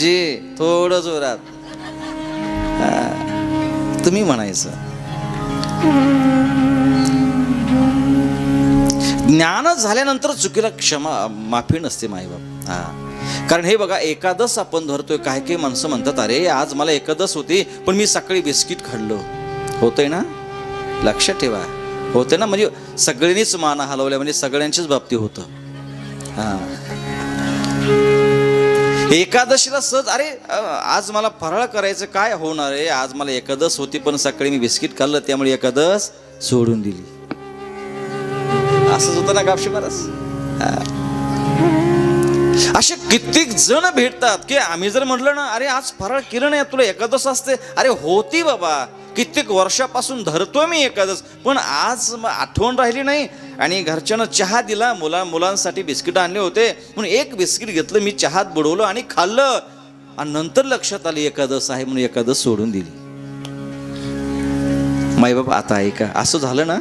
आजी थोडं जोरात. तुम्ही म्हणायचं. ज्ञान झाल्यानंतर चुकीला क्षमा माफी नसते माईबाप. हा. कारण हे बघा एकादस आपण धरतोय काही काही माणसं म्हणतात अरे आज मला एकादस होती पण मी सकाळी बिस्किट खाल्लं. होतंय ना? लक्षात ठेवा. होते ना? म्हणजे सगळ्यांनीच माना हलवल्या म्हणजे सगळ्यांच्याच बाबती होतं. हा. एकादशीला सहज अरे आज मला फराळ करायचं काय होणार आहे? आज मला एकादश होती पण सकाळी मी बिस्किट खाल्लं त्यामुळे एकादश सोडून दिली. असंच होतं ना कापशी महाराज? असे कित्येक जण भेटतात की आम्ही जर म्हटलं ना अरे आज फराळ केलं नाही तुला एकादश असते. अरे होती बाबा. कित्येक वर्षापासून धरतो मी एकादश पण आज आठवण राहिली नाही. आणि घरच्यानं चहा दिला मुला मुलांसाठी बिस्किटं आणले होते. म्हणून एक बिस्किट घेतलं मी चहात बुडवलं आणि खाल्लं. आणि नंतर लक्षात आली एकादस आहे म्हणून एकादस सोडून दिली. माई बाबा आता ऐका असं झालं ना?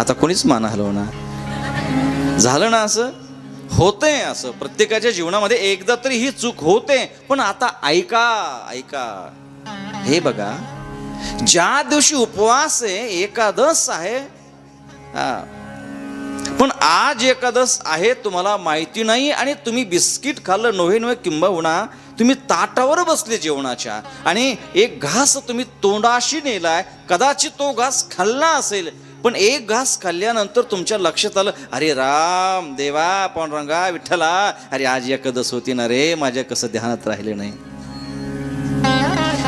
आता कोणीच मान हलवणार? झालं ना असं? होते असं. प्रत्येकाच्या जीवनामध्ये एकदा तरी ही चूक होते. पण आता ऐका ऐका. हे बघा ज्या दिवशी उपवास आहे एकादस आहे पण आज एकादस आहे तुम्हाला माहिती नाही आणि तुम्ही बिस्किट खाल्लं नव्हे नव्हे किंबहुना तुम्ही ताटावर बसले जेवणाच्या. आणि एक घास तुम्ही तोंडाशी नेलाय कदाचित तो घास खाल्ला असेल पण एक घास खाल्ल्यानंतर तुमच्या लक्षात आलं अरे राम देवा पांडुरंगा विठ्ठला अरे आज एकादस होती ना रे माझ्या कसं ध्यानात राहिले नाही.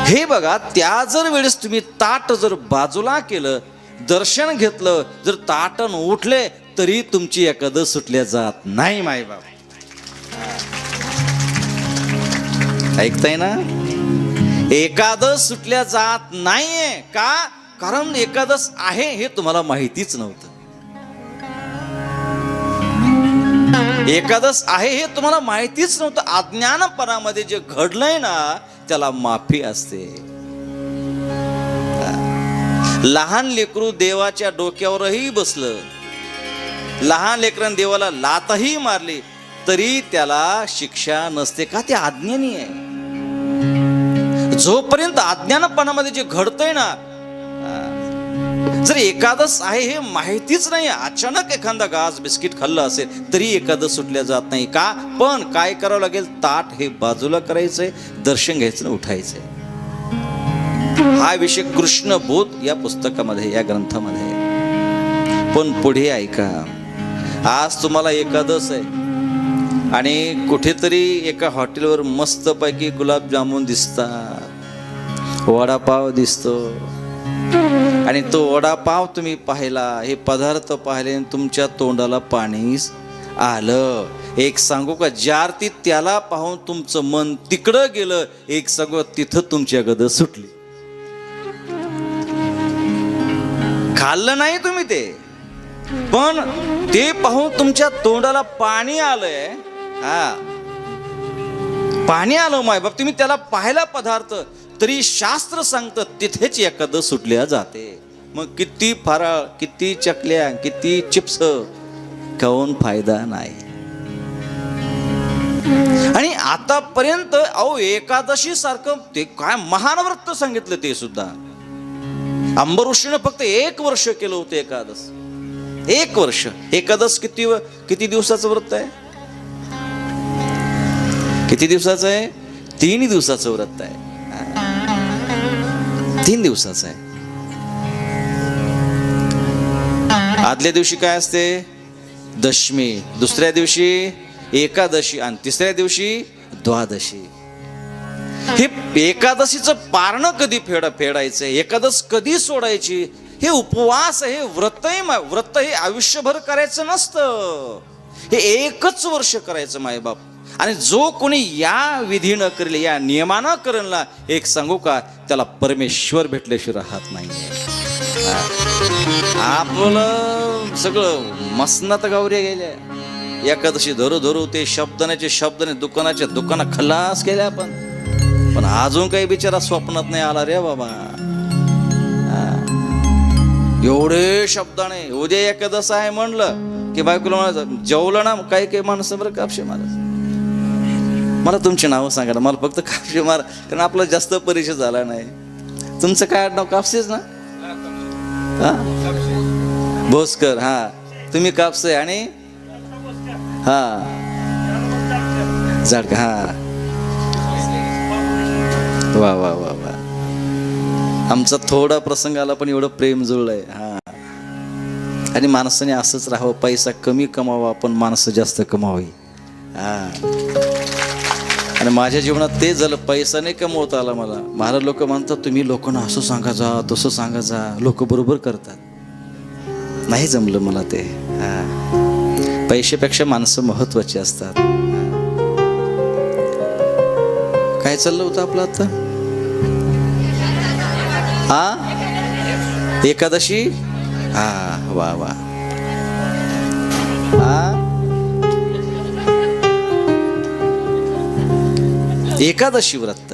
हे बघा त्या जर वेळेस तुम्ही ताट जर बाजूला केलं दर्शन घेतलं जर ताटण उठले तरी तुमची एकादश सुटल्या जात नाही मायबाप ऐकताय ना? एकादश सुटल्या जात नाहीये का? कारण एकादश आहे हे तुम्हाला माहितीच नव्हतं. एकादश आहे हे तुम्हाला माहितीच नव्हतं. अज्ञानपणामध्ये जे घडलंय ना त्याला माफी असते. लहान लेकरू देवाच्या डोक्यावरही बसलं. लहान लेकरान देवाला लातही मारली तरी त्याला शिक्षा नसते का? ते अज्ञानी आहे. जोपर्यंत अज्ञानपणामध्ये जे घडतंय ना जर एकादश आहे हे माहितीच नाही अचानक एखादा घास बिस्किट खाल्लं असेल तरी एकादश सुटल्या जात नाही का? पण काय करावं लागेल? ताट हे बाजूला करायचंय दर्शन घ्यायचं उठायचंय. हा विषय कृष्ण बोध या पुस्तकामध्ये या ग्रंथामध्ये पण पुढे ऐका. आज तुम्हाला एकादश आहे. आणि कुठेतरी एका हॉटेलवर मस्तपैकी गुलाबजामुन दिसतात. वडापाव दिसतो. आणि तो वडापाव तुम्ही पाहिला हे पदार्थ पाहिले आणि तुमच्या तोंडाला पाणी आलं. एक सांगू का ज्यार्थी त्याला पाहून तुमचं मन तिकडं गेलं एक सांगू तिथं तुमच्या गद सुटली. खाल्लं नाही तुम्ही ते. पण ते पाहून तुमच्या तोंडाला पाणी आलंय. हा. पाणी आलं माय बाप. तुम्ही त्याला पाहिला पदार्थ तरी शास्त्र सांगतं तिथेच एखादं सुटल्या जाते. मग किती फराळ किती चकल्या किती चिप्स खाऊन फायदा नाही. आणि आतापर्यंत अहो एकादशी सारखं ते काय महान व्रत सांगितलं ते सुद्धा. अंबऋषीनं फक्त एक वर्ष केलं होतं एकादस एक वर्ष. एकादश किती किती दिवसाचं व्रत आहे? किती दिवसाचं आहे? तीन दिवसाचं व्रत आहे. तीन दिवसाचं आहे. आदल्या दिवशी काय असते? दशमी. दुसऱ्या दिवशी एकादशी आणि तिसऱ्या दिवशी द्वादशी. हे एकादशीचं पारणं कधी फेड फेडायचं एकादश कधी सोडायची? हे उपवास हे व्रतही व्रत हे आयुष्यभर करायचं नसतं. हे एकच वर्ष करायचं मायबाप. आणि जो कोणी या विधीनं करेल या नियमानं करेल एक सांगू का त्याला परमेश्वर भेटल्याशिवाय राहत नाही. आपलं सगळं मसनात गावऱ्या गेल्या. एकादशी धरू धरू ते शब्दनाचे शब्दने दुकानाच्या दुकाना खलास केल्या आपण. पण अजून काही बिचारा स्वप्नात नाही आला रे बाबा. एवढे शब्दाने उद्या एकादश आहे म्हणलं की बायकोला म्हणायचं जेवलं ना काही काही माणसं बरं कापशे महाराज मला तुमची नावं सांगा ना मला फक्त कापशे मार कारण आपला जास्त परिचय झाला नाही. तुमचं काय नाव कापसेच ना? हा? भोसकर हा. तुम्ही कापसे आणि? हा. झाड हा. वा वा वा वा. आमचा थोडा प्रसंग आला पण एवढं प्रेम जुळलंय हा. आणि माणसाने असंच राहावं पैसा कमी कमावा पण माणसं जास्त कमावी. हा. आणि माझ्या जीवनात ते झालं पैसा नाही कमवता आला मला. मला लोक म्हणतात तुम्ही लोकांना असं सांगा जा तसं सांगा जा. लोक बरोबर करतात. नाही जमलं मला ते हा. पैशापेक्षा माणसं महत्वाची असतात. काय चाललं होतं आपलं आता? आ एकादशी? हा वा वा. हा? एकादशी व्रत.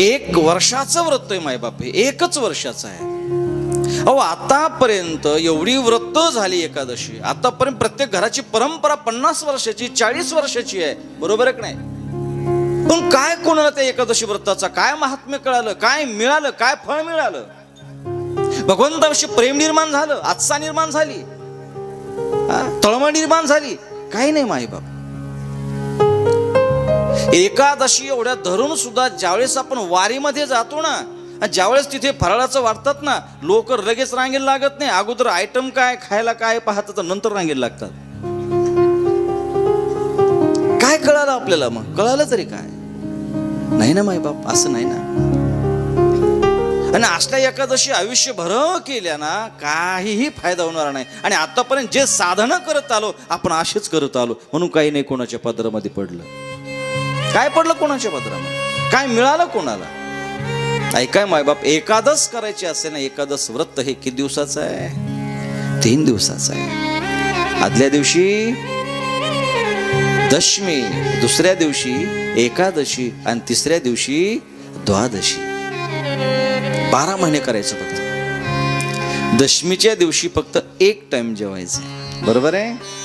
एक वर्षाचं व्रत आहे मायबाप हे एकच वर्षाचं आहे. अहो आतापर्यंत एवढी व्रत झाली एकादशी. आतापर्यंत प्रत्येक घराची परंपरा पन्नास वर्षाची चाळीस वर्षाची आहे. बरोबर आहे की नाही? पण काय कोणाला त्या एकादशी व्रताचा? काय महात्म्य कळालं? काय मिळालं? काय फळ मिळालं? भगवंताविषयी प्रेम निर्माण झालं आत्सा निर्माण झाली. तळमळ निर्माण झाली. काही नाही माईबाप एकादशी एवढ्या धरून सुद्धा ज्यावेळेस आपण वारीमध्ये जातो ना ज्यावेळेस तिथे फराळाचं वाटतात ना लोक लगेच रांगेला लागत नाही. अगोदर आयटम काय खायला काय पाहतात नंतर रांगेला लागतात. काय कळालं आपल्याला मग? कळालं तरी काय? नाही ना माय बाप असं नाही ना. आणि असल्या एकादशी आयुष्यभर केल्या ना काहीही फायदा होणार नाही. आणि आतापर्यंत जे साधनं करत आलो आपण असेच करत आलो. म्हणून काही नाही कोणाच्या पदरामध्ये पडलं. काय पडलं कोणाच्या पदरामध्ये? काय मिळालं कोणाला? ऐकाय मायबाप एकादश करायची असेल ना एकादश व्रत हे किती दिवसाचं आहे? तीन दिवसाचं आहे. आदल्या दिवशी दशमी दुसऱ्या दिवशी एकादशी आणि तिसऱ्या दिवशी द्वादशी. बारा महिने करायचं फक्त. दशमीच्या दिवशी फक्त एक टाइम जेवायचं. बरोबर आहे?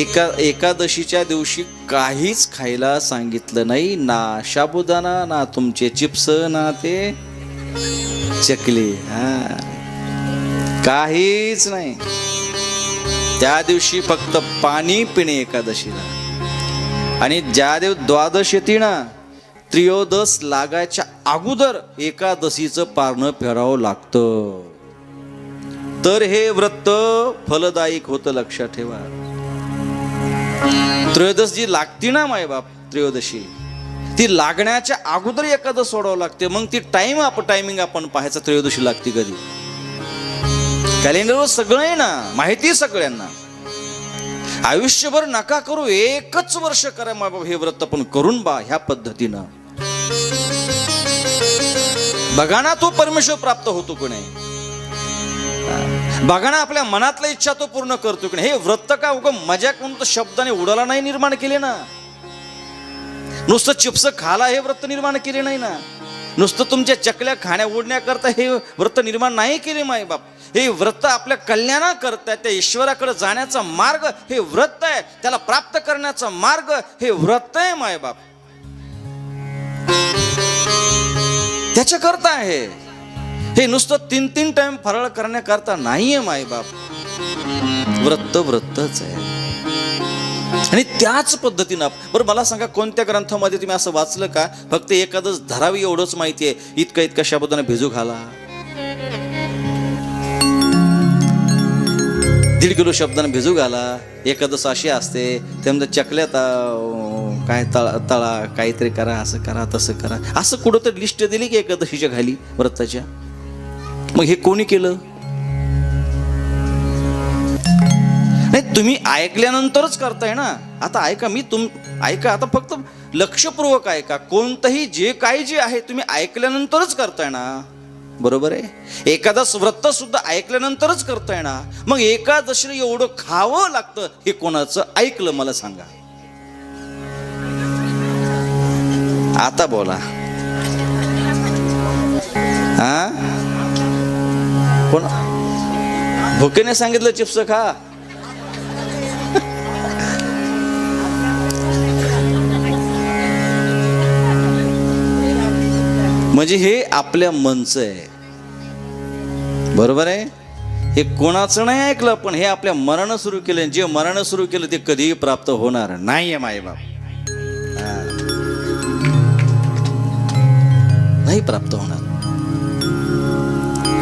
एका एकादशीच्या दिवशी काहीच खायला सांगितलं नाही. ना शाबुदाना ना तुमचे चिप्स ना ते चकली. हा. काहीच नाही. त्या दिवशी फक्त पाणी पिणे एकादशीला. आणि ज्या देव द्वादश येते ना त्रियोदश लागायच्या अगोदर एकादशीचं पारणं फेरावं लागतं. तर हे व्रत फलदायक होतं लक्षात ठेवा. त्रयोदश जी लागती ना माय बाप त्रयोदशी ती लागण्याच्या अगोदर एकादश सोडावं लागते. मग ती टाइम आप टायमिंग आपण पाहायचं त्रयोदशी लागते कधी? कॅलेंडरवर सगळं आहे ना माहिती आहे सगळ्यांना. आयुष्यभर नका करू एकच वर्ष करा बाबा हे व्रत आपण करून बा ह्या पद्धतीनं. बघा ना तो परमेश्वर प्राप्त होतो की नाही. बघा ना आपल्या मनातल्या इच्छा तो पूर्ण करतो की नाही. हे व्रत का उग मजा कोण तो शब्दाने उडाला नाही निर्माण केले ना. नुसतं चिप्स खाला हे व्रत निर्माण केले नाही ना. नुसतं तुमच्या चकल्या खाण्या ओढण्याकरता हे व्रत निर्माण नाही केले माय बाप. हे व्रत आपल्या कल्याणाकरता त्या ईश्वराकडे जाण्याचा मार्ग हे व्रत आहे त्याला प्राप्त करण्याचा मार्ग हे व्रत आहे माय बाप. त्याच्याकरता आहे. हे नुसतं तीन तीन टाइम फराळ करण्याकरता नाहीये माय बाप. व्रत व्रतच आहे. आणि त्याच पद्धतीनं बरं मला सांगा कोणत्या ग्रंथामध्ये तुम्ही असं वाचलं का? फक्त एखादंच धरावी एवढंच माहिती आहे. इतकं इतकं शब्दाने भिजू घाला. दीड किलो शब्दाने भिजू घाला. एखादं अशी असते. त्यामध्ये चकल्यात काय तळा तळा काहीतरी करा असं करा तसं करा. असं कुठं तर लिस्ट दिली की एकादशीच्या खाली व्रताच्या? मग हे कोणी केलं? नाही तुम्ही ऐकल्यानंतरच करताय ना. आता ऐका मी तुम ऐका आता फक्त लक्षपूर्वक ऐका. कोणतंही जे काही जे आहे तुम्ही ऐकल्यानंतरच करताय ना. बरोबर आहे? एखादं व्रत सुद्धा ऐकल्यानंतरच करताय ना. मग एकादशीला एवढं खावं लागतं हे कोणाचं ऐकलं मला सांगा. आता बोला. हा कोण? भुकेने सांगितलं चिप्स खा. म्हणजे हे आपल्या मनचं आहे. बरोबर आहे? हे कोणाचं नाही ऐकलं पण हे आपल्या मनानं सुरू केलं जे मनानं सुरू केलं ते कधीही प्राप्त होणार नाही आहे मायबाप नाही प्राप्त होणार.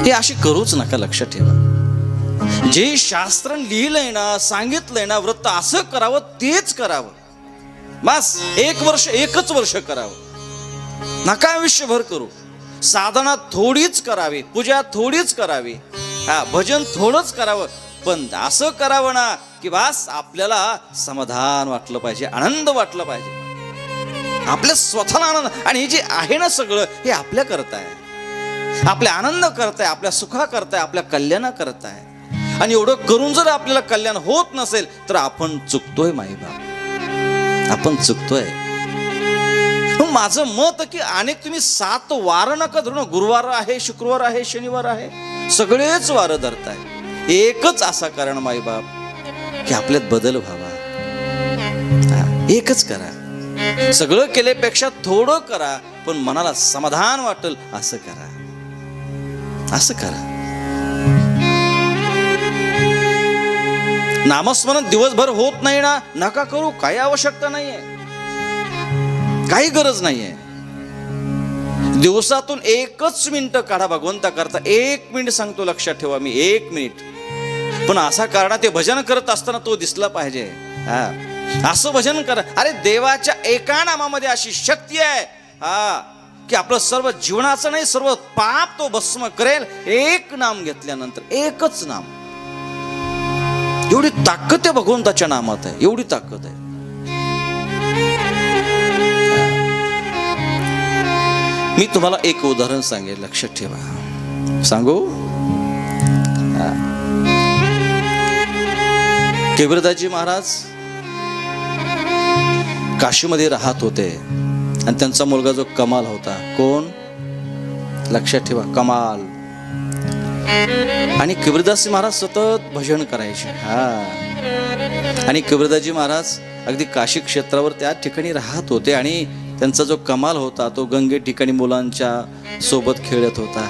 हे अशी करूच नका लक्षात ठेवा. जे शास्त्र लिहिलंय ना सांगितलंय ना वृत्त असं करावं तेच करावं. बस एक वर्ष एकच वर्ष करावं. नका आयुष्यभर करू. साधना थोडीच करावी पूजा थोडीच करावी. हा भजन थोडंच करावं पण असं करावं ना की बास आपल्याला समाधान वाटलं पाहिजे आनंद वाटलं पाहिजे. आपल्या स्वतःला आनंद आणि हे जे आहे ना सगळं हे आपल्या करताय. आपल्या आनंद करताय आपल्या सुखा करताय आपल्या कल्याणा करताय. आणि एवढं करून जर आपल्याला कल्याण होत नसेल तर आपण चुकतोय माईबाप. आपण चुकतोय. माझं मत की अनेक तुम्ही सात वार नका धरून गुरुवार आहे शुक्रवार आहे शनिवार आहे. सगळेच वार धरताय. एकच असा कारण माईबाप की आपल्यात बदल व्हावा. एकच करा. सगळं केल्यापेक्षा थोडं करा पण मनाला समाधान वाटेल असं करा. असं करा. नामस्मरण दिवसभर होत नाही ना. नका करू. काही आवश्यकता नाहीये. काही गरज नाहीये. दिवसातून एकच मिनिट काढा भगवंता करता एक मिनिट सांगतो लक्षात ठेवा मी एक मिनिट. पण असा कारणा ते भजन करत असताना तो दिसला पाहिजे. हा. असं भजन करा. अरे देवाच्या एका नामामध्ये अशी शक्ती आहे. हा. की आपलं सर्व जीवनाचं नाही सर्व पाप तो भस्म करेल. एक नाम घेतल्यानंतर एकच नाम. एवढी ताकद आहे भगवंताच्या नामात आहे. एवढी ताकद आहे. मी तुम्हाला एक उदाहरण सांगेल लक्षात ठेवा. सांगू? हा. महाराज काशीमध्ये राहत होते आणि त्यांचा मुलगा जो कमाल होता. कोण? लक्षात ठेवा कमाल. आणि कबीरदासजी महाराज सतत भजन करायचे. हा. आणि कबीरदासजी महाराज अगदी काशी क्षेत्रावर त्या ठिकाणी राहत होते आणि त्यांचा जो कमाल होता तो गंगे ठिकाणी मुलांच्या सोबत खेळत होता.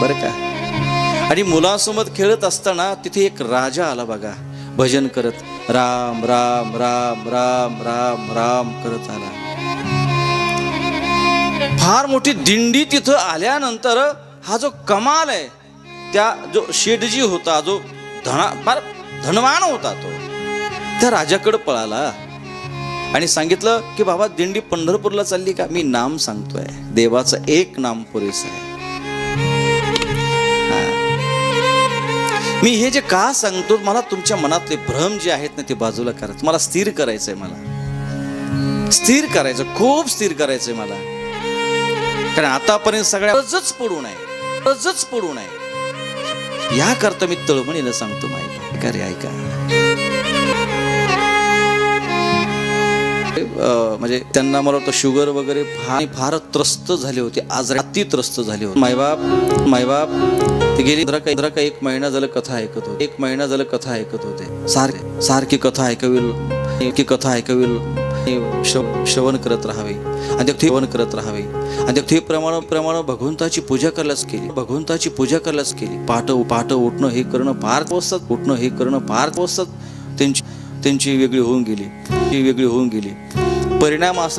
बरं का? आणि मुलांसोबत खेळत असताना तिथे एक राजा आला बघा. भजन करत राम राम राम राम राम राम करत आला. फार मोठी दिंडी तिथं आल्यानंतर हा जो कमाल आहे त्या जो शेठजी होता जो धना फार धनवान होता तो. त्या राजाकडे पळाला. आणि सांगितलं की बाबा दिंडी पंढरपूरला चालली का? मी नाम सांगतोय. देवाचं एक नाम पुरेस आहे. मी हे जे का सांगतो मला तुमच्या मनातले भ्रम जे आहेत ना ते बाजूला करायचं. मला स्थिर करायचंय मला. स्थिर करायचं खूप स्थिर करायचंय मला. कारण आतापर्यंत सगळ्या रजच पडू नये. रजच पडू नये. याकरता मी तळमळीनं सांगतो माहिती ऐका रे ऐका. म्हणजे त्यांना मला वाटतं शुगर वगैरे फार फार त्रस्त झाले होते. आज अति त्रस्त झाले होते. मायबाप मायबाप ते गेली. जरा काही जरा काही एक महिना झालं कथा ऐकत होते. एक महिना झालं कथा ऐकत होते. सारखे सारखी कथा ऐकवी की कथा ऐकवी श्रवण करत राहावे. आणि ते श्रवण करत राहावे. आणि ते प्रमाण प्रमाण भगवंताची पूजा करायलाच केली. भगवंताची पूजा करायलाच केली. पाट पाट उठणं हे करणं फार अवस्थात उठणं हे करणं फार अवस्थात त्यांची त्यांची वेगळी होऊन गेली. ती वेगळी होऊन गेली. परिणाम असा